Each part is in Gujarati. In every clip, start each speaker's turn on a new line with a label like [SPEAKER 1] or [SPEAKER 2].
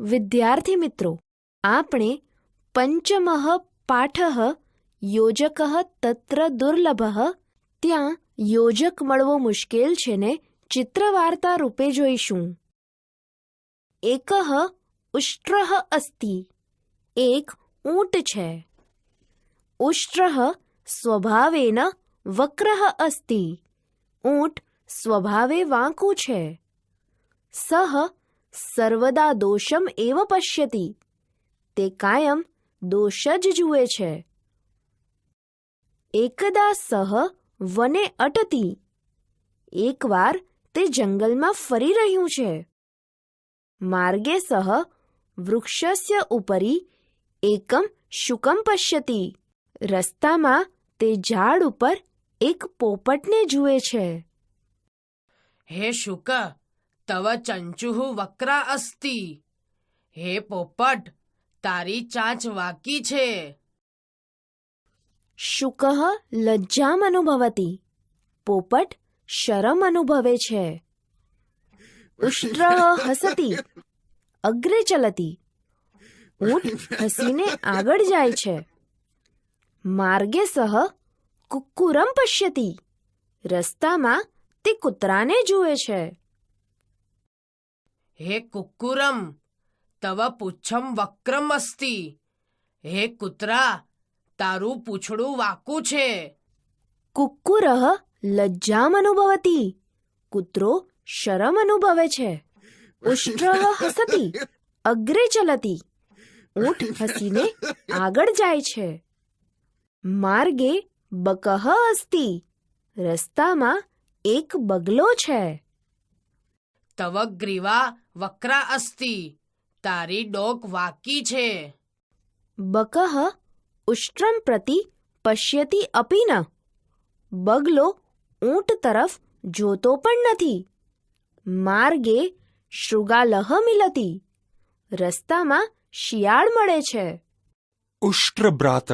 [SPEAKER 1] વિદ્યાર્થી મિત્રો, આપણે પંચમઃ પાઠઃ યોજક તત્ર દુર્લભઃ. ત્યાં યોજક મળવો મુશ્કેલ છે ને ચિત્રવાર્તા રૂપે જોઈશું. એક ઉષ્ટ્ર અસ્તિ. એક ઊંટ છે. ઉષ્ટ્રઃ સ્વભાવેન વક્રહ અસ્તિ. ઊંટ સ્વભાવે વાંકું છે. સહ સર્વદા દોષમ એવ પશ્યતિ તે કાયમ દોષ જ જુએ છે એકદા સહ વને અટતી એકવાર તે જંગલમાં ફરી રહ્યું છે માર્ગે સહ વૃક્ષસ્ય ઉપરી એકમ શુકમ પશ્યતિ રસ્તામાં તે ઝાડ ઉપર એક પોપટને જુએ છે
[SPEAKER 2] હે શુક તવ ચંચુઃ વક્રા અસ્તિ હે પોપટ તારી ચાંચ વાકી છે
[SPEAKER 1] શુકઃ લજ્જામ અનુભવતી પોપટ શરમ અનુભવે છે ઉષ્ટ્ર હસતી અગ્રે ચલતી ઊંટ હસીને આગળ જાય છે માર્ગે સહ કુક્કુરમ પશ્યતી રસ્તામાં તે કૂતરાને જુએ છે
[SPEAKER 2] હે કુક્કુરમ તવ પુચ્છમ વક્રમ અસ્તિ હે કૂતરા તારું પૂંછડું વાકું છે
[SPEAKER 1] કુક્કુરઃ લજ્જામ અનુભવતી કૂતરો શરમ અનુભવે છે ઉષ્ટ્ર હસતી અગ્રે ચલતી ઊંટ હસીને આગળ જાય છે માર્ગે બકહ અસ્તિ રસ્તામાં એક બગલો છે
[SPEAKER 2] તવ ગ્રીવા વક્રા અસ્તિ તારી ડોક વાકી છે
[SPEAKER 1] બકહ ઉષ્ટ્રમ પ્રતિ પશ્યતિ અપી ન બગલો ઊંટ તરફ જોતો પણ નથી માર્ગે શૃગાલહ મિલતી રસ્તામાં શિયાળ મળે છે
[SPEAKER 3] ઉષ્ટ્રભ્રાતઃ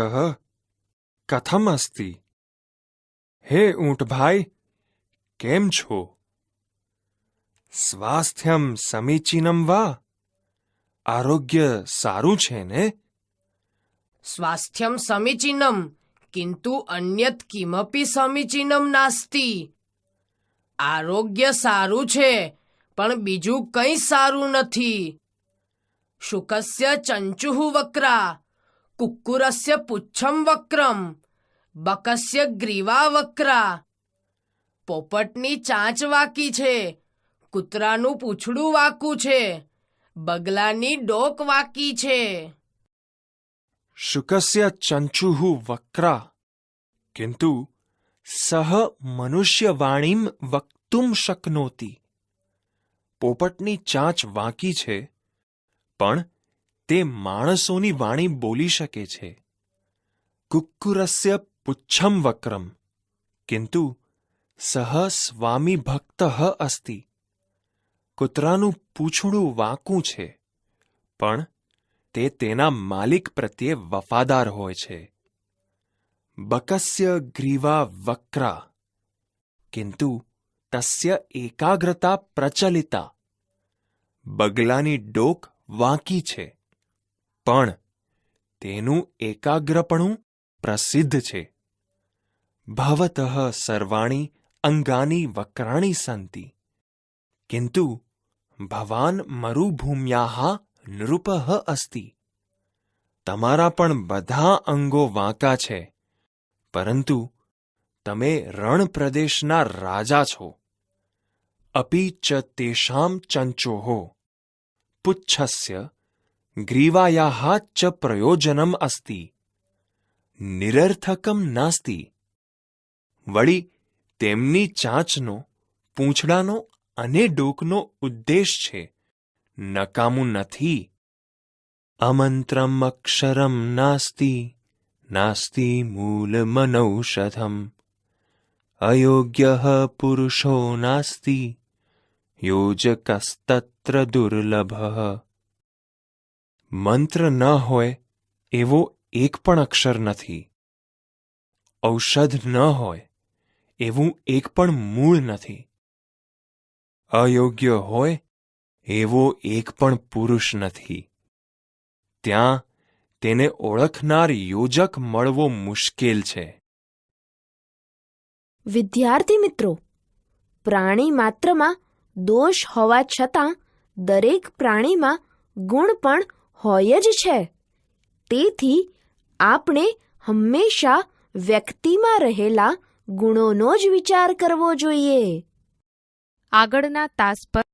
[SPEAKER 3] કથમ અસ્તિ હે ઊંટભાઈ કેમ છો સ્વાસ્થ્યમ સમીચીનમ વા? આરોગ્ય સારું છે ને?
[SPEAKER 2] સ્વાસ્થ્યમ સમીચીનમ, કિંતુ અન્યત કિમપી સમીચીનમ નાસ્તિ. આરોગ્ય સારું છે, પણ બીજું કંઈ સારું નથી. શુકસ્ય ચંચુઃ વક્રા, કુક્કુરસ્ય પુચ્છમ વક્રમ, બકસ્ય ગ્રીવા વક્રા. પોપટની ચાંચ વાકી છે કૂતરાનું પૂંછડું વાકું છે. બગલાની ડોક વાકી છે.
[SPEAKER 3] શુકસ્ય ચંચુઃ વક્રા. કિંતુ, સહ મનુષ્યવાણીમ વક્તુમ શક્નોતિ. પોપટની ચાંચ વાંકી છે, પણ તે માણસોની વાણી બોલી શકે છે. કુક્કુરસ્ય પુચ્છમ વક્રમ. કિંતુ, સહ સ્વામી ભક્ત અસ્તિ. કૂતરાનું પૂંછડું વાંકું છે, પણ તે તેના માલિક પ્રત્યે વફાદાર હોય છે. બકસ્ય ગ્રીવા વક્રા. કિંતુ તસ્ય એકાગ્રતા પ્રચલિતા. બગલાની ડોક વાંકી છે, પણ તેનું એકાગ્રપણું પ્રસિદ્ધ છે. ભવતઃ સર્વાણી અંગાની વક્રાણી સંતિ. કિંતુ ભવાન મરુભૂમ્યા નૃપઃ અસ્તિ તમારા પણ બધા અંગો વાંકા છે પરંતુ તમે રણ પ્રદેશના રાજા છો અપી ચ તેષાં ચંચોહો પુચ્છસ્ય ગ્રીવાયા ચ પ્રયોજનમ અસ્તિ નિરર્થકમ નાસ્તિ વળી તેમની ચાંચનો પૂંછડાનો અને ડોકનો ઉદ્દેશ છે. નકામું નથી. અમંત્રમ અક્ષરમ નાસ્તિ નાસ્તિ મૂલમનૌષધમ અયોગ્ય પુરુષો નાસ્તિ, યોજકસ્તત્ર દુર્લભ. મંત્ર ન હોય, એવો એક પણ અક્ષર નથી. ઔષધ ન હોય, એવું એક પણ મૂળ નથી. અયોગ્ય હોય, એવો એક પણ પુરુષ નથી. ત્યાં તેને ઓળખનાર યોજક મળવો મુશ્કેલ છે.
[SPEAKER 1] વિદ્યાર્થી મિત્રો, પ્રાણી માત્રમાં દોષ હોવા છતાં દરેક પ્રાણીમાં ગુણ પણ હોય જ છે. તેથી આપણે હંમેશા વ્યક્તિમાં રહેલા ગુણોનો જ વિચાર કરવો જોઈએ.
[SPEAKER 4] આગળના તાસ પર